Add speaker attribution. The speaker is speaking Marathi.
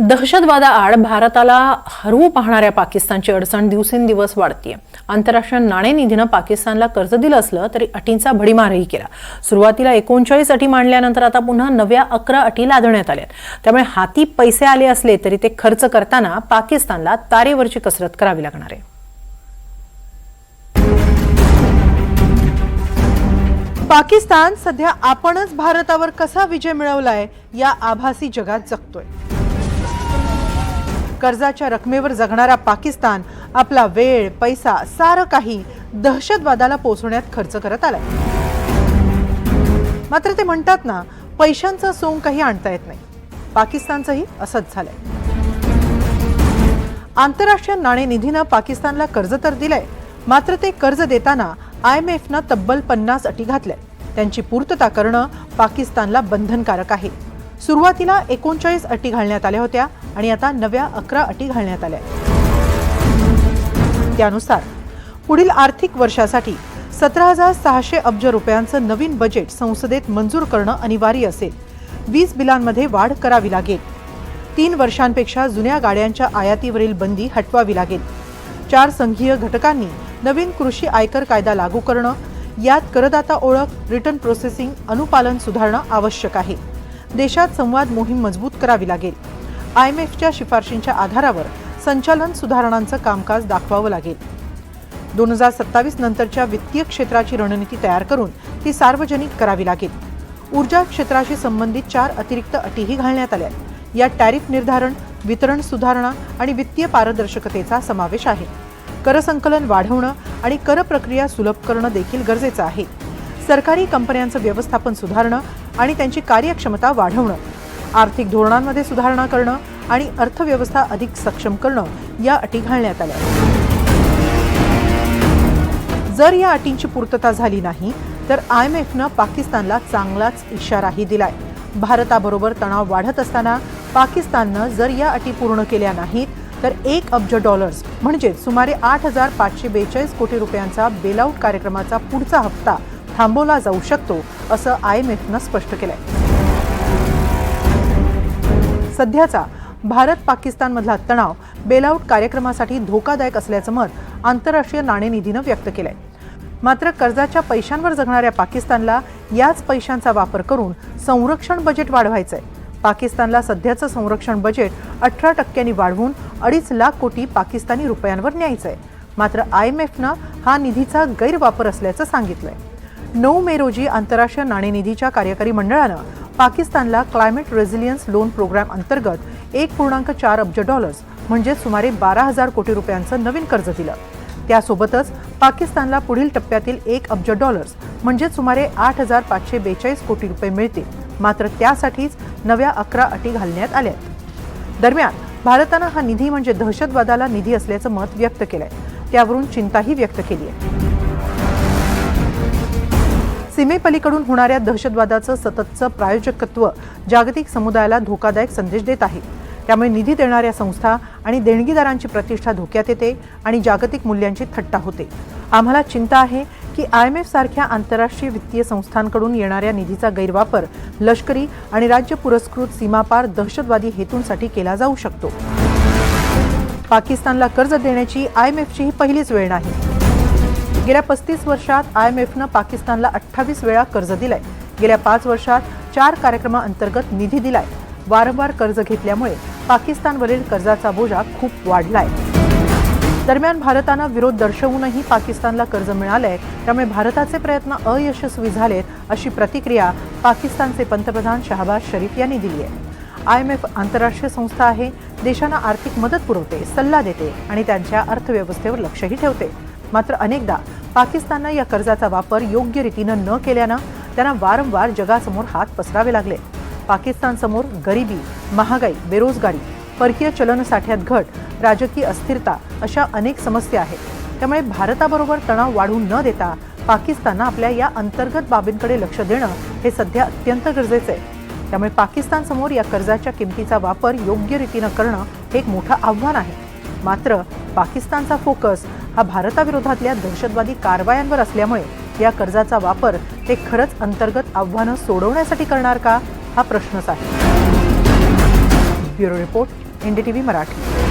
Speaker 1: दहशतवादाआड भारताला हरवू पाहणाऱ्या पाकिस्तानची अडचण दिवसेंदिवस वाढतीये. आंतरराष्ट्रीय नाणेनिधीनं पाकिस्तानला कर्ज दिलं असलं तरी अटींचा भडीमारही केला. सुरुवातीला एकोणचाळीस अटी मांडल्यानंतर आता पुन्हा नव्या अकरा अटी लादण्यात आल्या त्यामुळे हाती पैसे आले असले तरी ते खर्च करताना पाकिस्तानला तारेवरची कसरत करावी लागणार आहे.
Speaker 2: पाकिस्तान सध्या आपणच भारतावर कसा विजय मिळवलाय या आभासी जगात जगतोय. कर्जाच्या रकमेवर जगणारा पाकिस्तान आपला वेळ पैसा सारं काही दहशतवादाला पोचवण्यात खर्च करत आलाय. मात्र ते म्हणतात ना पैशांचं सोंग काही आणता येत नाही. पाकिस्तानचंही असंच झालंय. आंतरराष्ट्रीय नाणेनिधीनं पाकिस्तानला कर्ज तर दिलंय मात्र ते कर्ज देताना आय एम एफनं तब्बल पन्नास अटी घातल्या त्यांची पूर्तता करणं पाकिस्तानला बंधनकारक आहे. सुरुवातीला एकोणचाळीस अटी घालण्यात आल्या होत्या आणि आता नव्या अकरा अटी घालण्यात आल्या त्यानुसार पुढील आर्थिक वर्षासाठी सतरा हजार सहाशे अब्ज रुपयांचं नवीन बजेट संसदेत मंजूर करणं अनिवार्य असेल. वीज बिलांमध्ये वाढ करावी लागेल. तीन वर्षांपेक्षा जुन्या गाड्यांच्या आयातीवरील बंदी हटवावी लागेल. चार संघीय घटकांनी नवीन कृषी आयकर कायदा लागू करणं यात करदाता ओळख रिटर्न प्रोसेसिंग अनुपालन सुधारणं आवश्यक आहे. देशात संवाद मोहीम मजबूत करावी लागेल. आय एम एफच्या शिफारशींच्या आधारावर संचालन सुधारणांचं कामकाज दाखवावं लागेल. दोन हजार सत्तावीस नंतरच्या वित्तीय क्षेत्राची रणनीती तयार करून ती सार्वजनिक करावी लागेल. ऊर्जा क्षेत्राशी संबंधित चार अतिरिक्त अटीही घालण्यात आल्या. या टॅरिफ निर्धारण वितरण सुधारणा आणि वित्तीय पारदर्शकतेचा समावेश आहे. करसंकलन वाढवणं आणि कर प्रक्रिया सुलभ करणं देखील गरजेचं आहे. सरकारी कंपन्यांचं व्यवस्थापन सुधारणं आणि त्यांची कार्यक्षमता वाढवणं आर्थिक धोरणांमध्ये सुधारणा करणं आणि अर्थव्यवस्था अधिक सक्षम करणं या अटी घालण्यात आल्या. जर या अटींची पूर्तता झाली नाही तर आय एम एफनं पाकिस्तानला चांगलाच इशाराही दिलाय. भारताबरोबर तणाव वाढत असताना पाकिस्ताननं जर या अटी पूर्ण केल्या नाहीत तर एक अब्ज डॉलर्स म्हणजे सुमारे आठ हजार पाचशे बेचाळीस कोटी रुपयांचा बेलआउट कार्यक्रमाचा पुढचा हप्ता थांबवला जाऊ शकतो असं आय एम एफनं स्पष्ट केलंय. सध्याचा भारत पाकिस्तानमधला तणाव बेलआउट कार्यक्रमासाठी धोकादायक असल्याचं मत आंतरराष्ट्रीय नाणेनिधीनं व्यक्त केलंय. मात्र कर्जाच्या पैशांवर जगणाऱ्या पाकिस्तानला याच पैशांचा वापर करून संरक्षण बजेट वाढवायचंय. पाकिस्तानला सध्याचं संरक्षण बजेट अठरा टक्क्यांनी वाढवून अडीच लाख कोटी पाकिस्तानी रुपयांवर न्यायचंय. मात्र आय एम एफनं हा निधीचा गैरवापर असल्याचं सांगितलंय. नऊ मे रोजी आंतरराष्ट्रीय नाणेनिधीच्या कार्यकारी मंडळानं पाकिस्तानला क्लायमेट रेझिलियन्स लोन प्रोग्राम अंतर्गत एक पूर्णांक चार अब्ज डॉलर्स म्हणजे सुमारे बारा हजार कोटी रुपयांचं नवीन कर्ज दिलं. त्यासोबतच पाकिस्तानला पुढील टप्प्यातील एक अब्ज डॉलर्स म्हणजे सुमारे आठ हजार पाचशे बेचाळीस कोटी रुपये मिळतील. मात्र त्यासाठीच नव्या अकरा अटी घालण्यात आल्या आहेत. दरम्यान भारतानं हा निधी म्हणजे दहशतवादाला निधी असल्याचं मत व्यक्त केलंय. त्यावरून चिंताही व्यक्त केली आहे. सीमेपलीकडून होणाऱ्या दहशतवादाचं सततचं प्रायोजकत्व जागतिक समुदायाला धोकादायक संदेश देत आहे. त्यामुळे निधी देणाऱ्या संस्था आणि देणगीदारांची प्रतिष्ठा धोक्यात येते आणि जागतिक मूल्यांची थट्टा होते. आम्हाला चिंता आहे की आय एम एफ सारख्या आंतरराष्ट्रीय वित्तीय संस्थांकडून येणाऱ्या निधीचा गैरवापर लष्करी आणि राज्य पुरस्कृत सीमापार दहशतवादी हेतूंसाठी केला जाऊ शकतो. पाकिस्तानला कर्ज देण्याची आय एम एफची ही पहिलीच वेळ नाही. गेल्या पस्तीस वर्षात आय एम एफनं पाकिस्तानला अठ्ठावीस वेळा कर्ज दिलंय. गेल्या पाच वर्षात चार कार्यक्रमाअंतर्गत निधी दिलाय. वारंवार कर्ज घेतल्यामुळे पाकिस्तानवरील कर्जाचा बोजा खूप वाढलाय. दरम्यान भारतानं विरोध दर्शवूनही पाकिस्तानला कर्ज मिळालंय. त्यामुळे भारताचे प्रयत्न अयशस्वी झालेत अशी प्रतिक्रिया पाकिस्तानचे पंतप्रधान शहबाज शरीफ यांनी दिली आहे. आय एम एफ आंतरराष्ट्रीय संस्था आहे. देशांना आर्थिक मदत पुरवते सल्ला देते आणि त्यांच्या अर्थव्यवस्थेवर लक्षही ठेवते. मात्र अनेकदा पाकिस्ताननं या कर्जाचा वापर योग्य रीतीनं न केल्यानं त्यांना वारंवार जगासमोर हात पसरावे लागले. पाकिस्तानसमोर गरिबी महागाई बेरोजगारी परकीय चलनसाठ्यात घट राजकीय अस्थिरता अशा अनेक समस्या आहेत. त्यामुळे भारताबरोबर तणाव वाढू न देता पाकिस्ताननं आपल्या या अंतर्गत बाबींकडे लक्ष देणं हे सध्या अत्यंत गरजेचं आहे. त्यामुळे पाकिस्तानसमोर या कर्जाच्या किमतीचा वापर योग्य रीतीनं करणं हे एक मोठं आव्हान आहे. मात्र पाकिस्तानचा फोकस हा भारताविरोधातल्या दहशतवादी कारवायांवर असल्यामुळे या कर्जाचा वापर ते खरंच अंतर्गत आव्हानं सोडवण्यासाठी करणार का? हा प्रश्नच आहे. Bureau report NDTV Marathi.